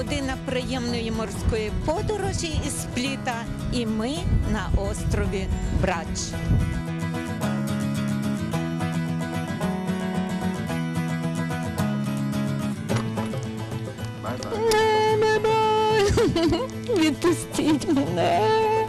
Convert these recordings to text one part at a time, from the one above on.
Година приємної морської подорожі із спліта, і ми на острові Брач. Не, не дай. Відпустіть мене.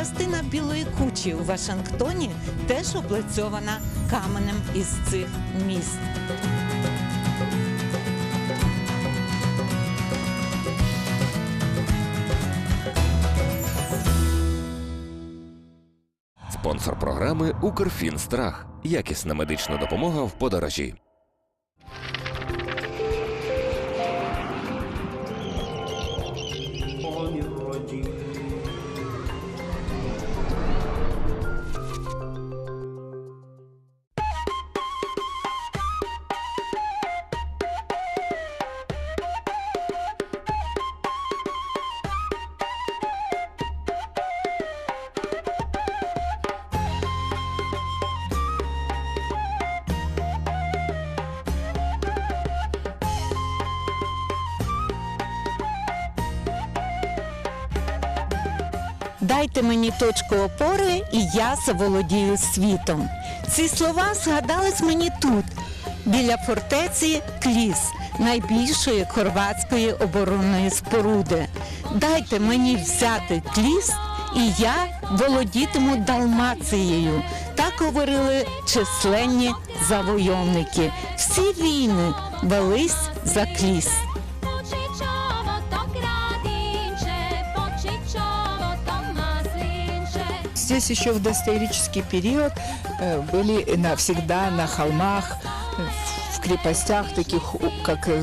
Частина білої кучі у Вашингтоні теж облицьована каменем із цих міст. Спонсор програми Укрфінстрах. Якісна медична допомога в подорожі. Дайте мені точку опори, і я заволодію світом. Ці слова згадались мені тут, біля фортеці Кліс, найбільшої хорватської оборонної споруди. Дайте мені взяти Кліс, і я володітиму Далмацією. Так говорили численні завойовники. Всі війни велись за Кліс. Здесь еще в доисторический период э, были навсегда на холмах, э, в крепостях таких, как э,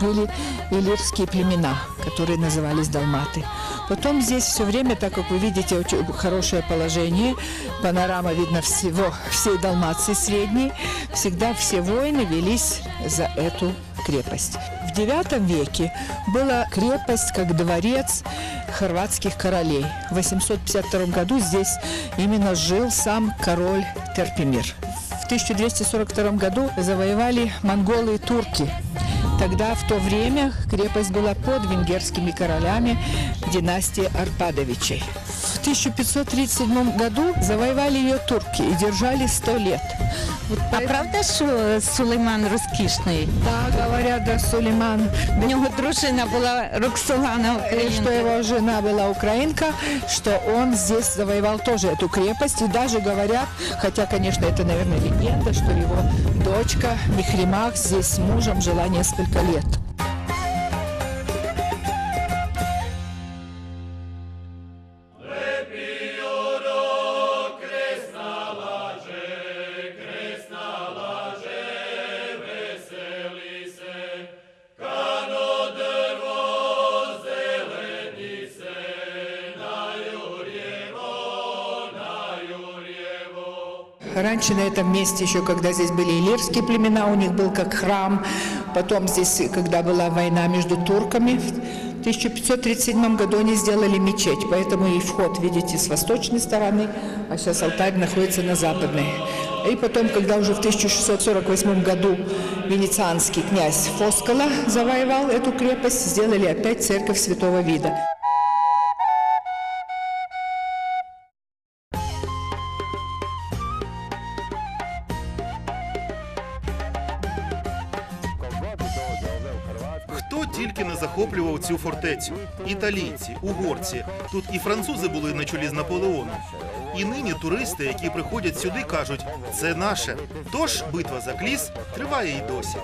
были иллирские племена, которые назывались далматы. Потом здесь все время, так как вы видите, очень хорошее положение, панорама видно всего, всей Далмации средней, всегда все войны велись за эту крепость. IX веке была крепость как дворец хорватских королей. В 852 году здесь именно жил сам король Терпимир. В 1242 году завоевали монголы и турки. Тогда, в то время, крепость была под венгерскими королями династии Арпадовичей. В 1537 году завоевали ее турки и держали 100 лет. Вот А правда, що Сулейман розкішний? Да, говорят, да, Сулейман, В нього дружина була Роксолана э, что Українка. его жена была украинка, что он здесь завоевал тоже эту крепость. И даже говорят, хотя, конечно, это, наверное, легенда, что его дочка Михримах здесь с мужем жила несколько лет. Раньше на этом месте, еще когда здесь были иллирские племена, у них был как храм. Потом здесь, когда была война между турками, в 1537 году они сделали мечеть. Поэтому и вход, видите, с восточной стороны, а сейчас алтарь находится на западной. И потом, когда уже в 1648 году венецианский князь Фоскала завоевал эту крепость, сделали опять церковь святого вида. Цю фортецю? Італійці, угорці. Тут і французи були на чолі з Наполеоном. І нині туристи, які приходять сюди, кажуть, це наше. Тож битва за кліс триває й досі.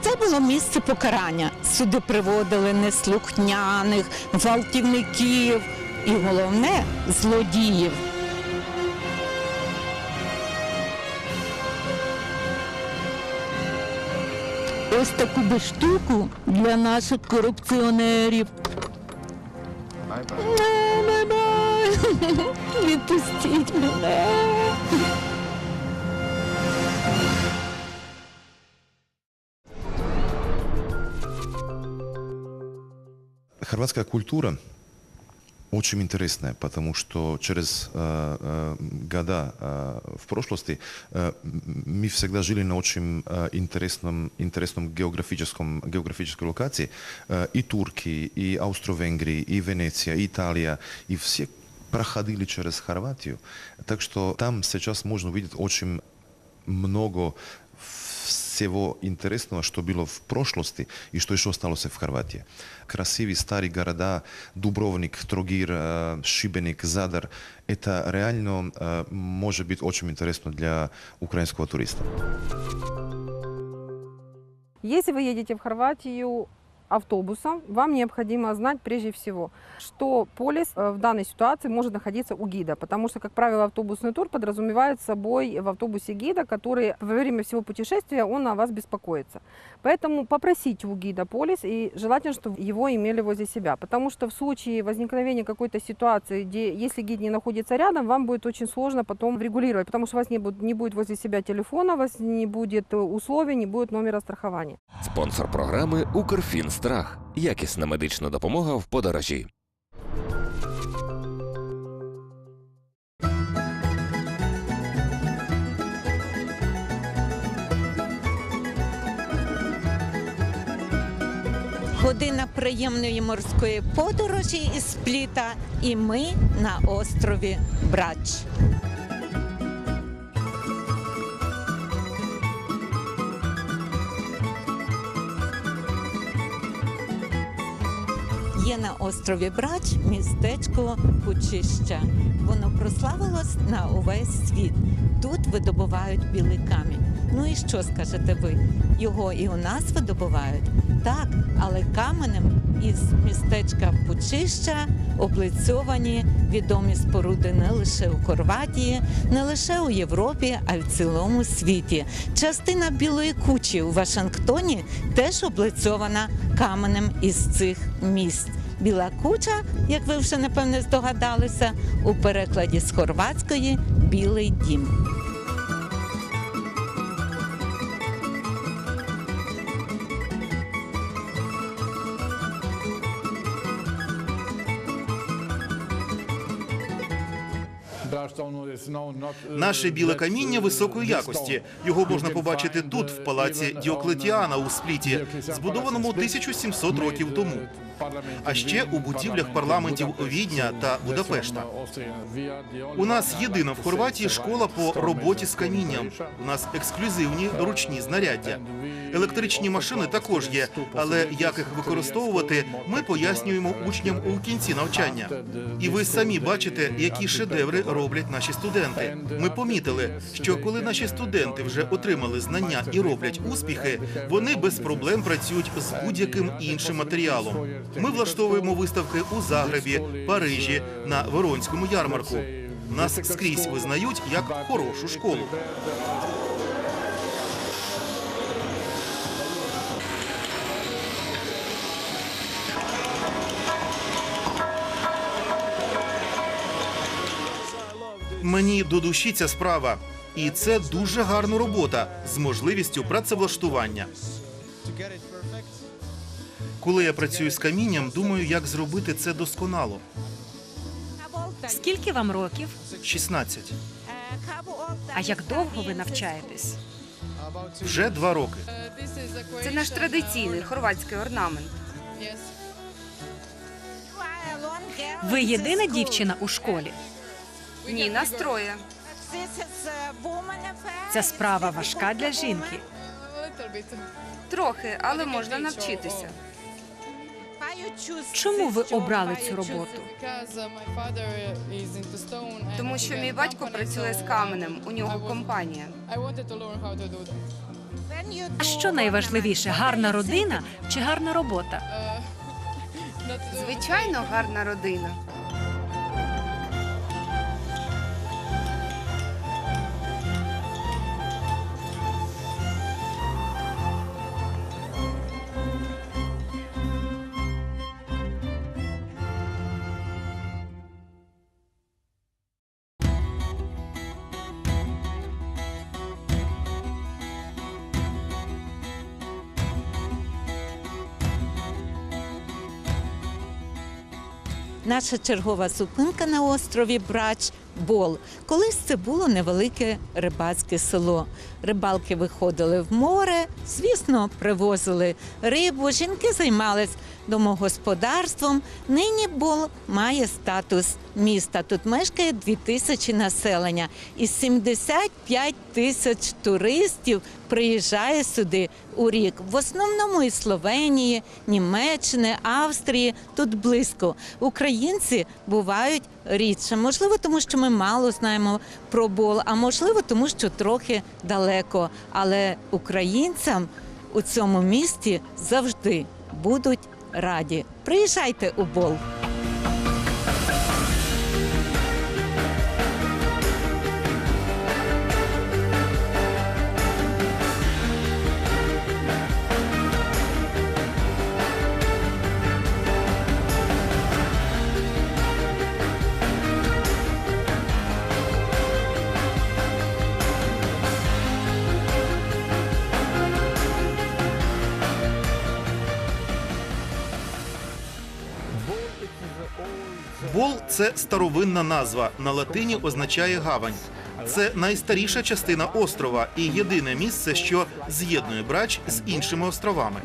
Це було місце покарання. Сюди приводили неслухняних, гвалтівників і головне злодіїв. ось таку би штуку для наших корупціонерів. Бай-бай! Відпустіть мене. Хорватская культура очень интересная, потому что через э, э, года э, в прошлости э, м- мы всегда жили на очень э, интересном, интересном географическом, географической локации. Э, и Турки, и Австро-Венгрия, и Венеция, и Италия, и все проходили через Хорватию. Так что там сейчас можно увидеть очень много всего интересного, что было в прошлости и что еще осталось в Хорватии. Красивые старые города, Дубровник, Трогир, э, Шибеник, Задар. Это реально э, может быть очень интересно для украинского туриста. Если вы едете в Хорватию автобусом, вам необходимо знать прежде всего, что полис э, в данной ситуации может находиться у гида, потому что, как правило, автобусный тур подразумевает собой в автобусе гида, который во время всего путешествия он о вас беспокоится. Поэтому попросите у гида полис и желательно, чтобы его имели возле себя, потому что в случае возникновения какой-то ситуации, где если гид не находится рядом, вам будет очень сложно потом регулировать, потому что у вас не будет, не будет возле себя телефона, у вас не будет э, условий, не будет номера страхования. Спонсор програми Укрфінстрах. Якісна медична допомога в подорожі. Година приємної морської подорожі із Спліта, і ми на острові Брач. Острові Брач містечко Пучища. Воно прославилось на увесь світ. Тут видобувають білий камінь. Ну і що скажете ви? Його і у нас видобувають? Так, але каменем із містечка Пучища облицьовані відомі споруди не лише у Хорватії, не лише у Європі, а й в цілому світі. Частина білої кучі у Вашингтоні теж облицьована каменем із цих міст. Біла куча, як ви вже напевне здогадалися, у перекладі з хорватської білий дім. Наше біле каміння високої якості. Його можна побачити тут, в палаці Діоклетіана у Спліті, збудованому 1700 років тому. А ще у будівлях парламентів Відня та Будапешта. У нас єдина в Хорватії школа по роботі з камінням. У нас ексклюзивні ручні знаряддя. Електричні машини також є, але як їх використовувати, ми пояснюємо учням у кінці навчання. І ви самі бачите, які шедеври роблять наші студенти. Ми помітили, що коли наші студенти вже отримали знання і роблять успіхи, вони без проблем працюють з будь-яким іншим матеріалом. Ми влаштовуємо виставки у Загребі, Парижі, на Веронському ярмарку. Нас скрізь визнають як хорошу школу. Мені до душі ця справа, і це дуже гарна робота з можливістю працевлаштування. Коли я працюю з камінням, думаю, як зробити це досконало. Скільки вам років? 16. А як довго ви навчаєтесь? Вже два роки. Це наш традиційний хорватський орнамент. Ви єдина дівчина у школі. Ні, нас троє. Ця справа важка для жінки. Трохи, але можна навчитися. Чому ви обрали цю роботу? Тому що мій батько працює з каменем, у нього компанія. А що найважливіше гарна родина чи гарна робота? Звичайно, гарна родина. Наша чергова зупинка на острові Брач Бол. Колись це було невелике рибацьке село. Рибалки виходили в море, звісно, привозили рибу. Жінки займались домогосподарством. Нині Бол має статус міста. Тут мешкає 2 тисячі населення, і 75 тисяч туристів приїжджає сюди у рік. В основному із Словенії, Німеччини, Австрії. Тут близько. Українці бувають рідше. Можливо, тому що ми мало знаємо про бол, а можливо, тому що трохи далеко. Але українцям у цьому місті завжди будуть раді. Приїжджайте у бол. Це старовинна назва. На латині означає гавань. Це найстаріша частина острова і єдине місце, що з'єднує брач з іншими островами.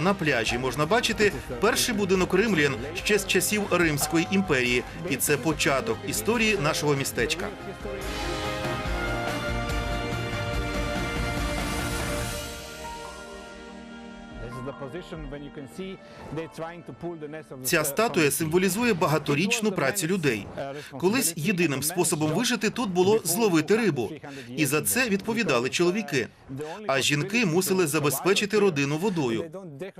На пляжі можна бачити перший будинок римлян ще з часів Римської імперії, і це початок історії нашого містечка. Ця статуя символізує багаторічну працю людей. Колись єдиним способом вижити тут було зловити рибу, і за це відповідали чоловіки. А жінки мусили забезпечити родину водою.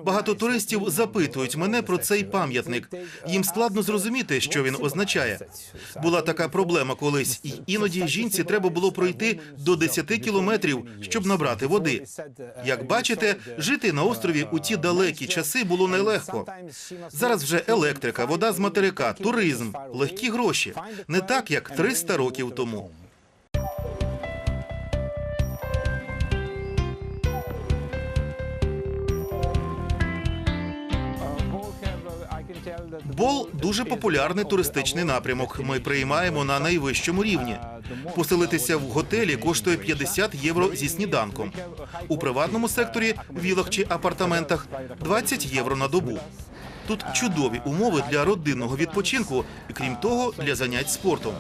Багато туристів запитують мене про цей пам'ятник. Їм складно зрозуміти, що він означає. Була така проблема колись, і іноді жінці треба було пройти до 10 кілометрів, щоб набрати води. Як бачите, жити на острові у ті далекі часи було нелегко. Зараз вже електрика, вода з материка, туризм, легкі гроші. Не так, як 300 років тому. Бол дуже популярний туристичний напрямок. Ми приймаємо на найвищому рівні. Поселитися в готелі коштує 50 євро зі сніданком. У приватному секторі, вілах чи апартаментах 20 євро на добу. Тут чудові умови для родинного відпочинку крім того, для занять спортом.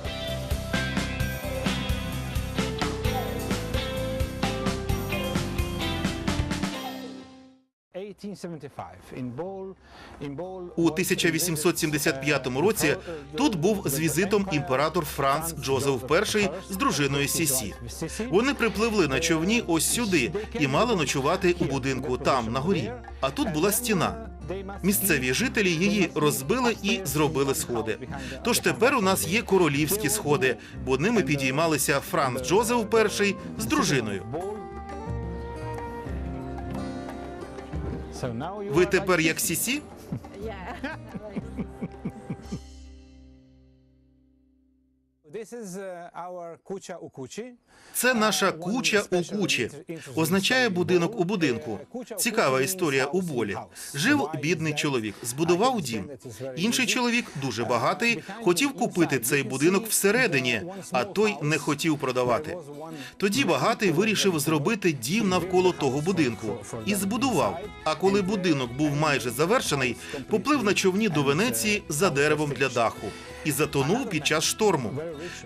У 1875 році тут був з візитом імператор Франц Джозеф І з дружиною Сісі. Вони припливли на човні ось сюди і мали ночувати у будинку там на горі. А тут була стіна. Місцеві жителі її розбили і зробили сходи. Тож тепер у нас є королівські сходи, бо ними підіймалися Франц Джозеф І з дружиною. Ви тепер як Сісі? Це наша куча у кучі. Означає будинок у будинку. Цікава історія у болі. Жив бідний чоловік, збудував дім. Інший чоловік, дуже багатий, хотів купити цей будинок всередині, а той не хотів продавати. Тоді багатий вирішив зробити дім навколо того будинку і збудував. А коли будинок був майже завершений, поплив на човні до Венеції за деревом для даху і затонув під час шторму.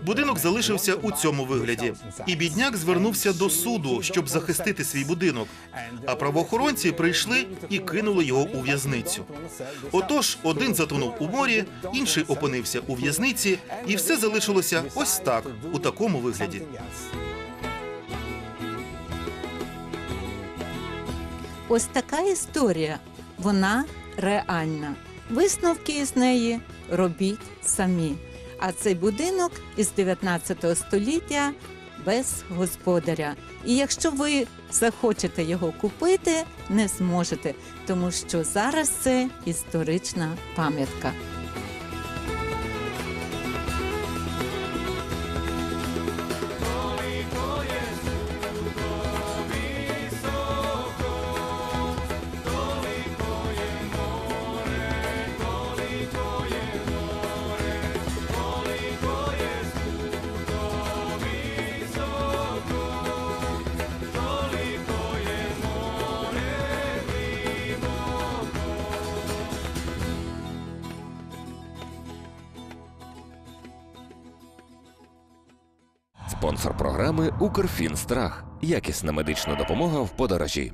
Будинок залишився у цьому вигляді, і бідняк звернувся до суду, щоб захистити свій будинок. А правоохоронці прийшли і кинули його у в'язницю. Отож, один затонув у морі, інший опинився у в'язниці, і все залишилося ось так, у такому вигляді. Ось така історія. Вона реальна. Висновки із неї робіть самі. А цей будинок із 19 століття без господаря. І якщо ви захочете його купити, не зможете, тому що зараз це історична пам'ятка. Спонсор програми Укрфінстрах. Якісна медична допомога в подорожі.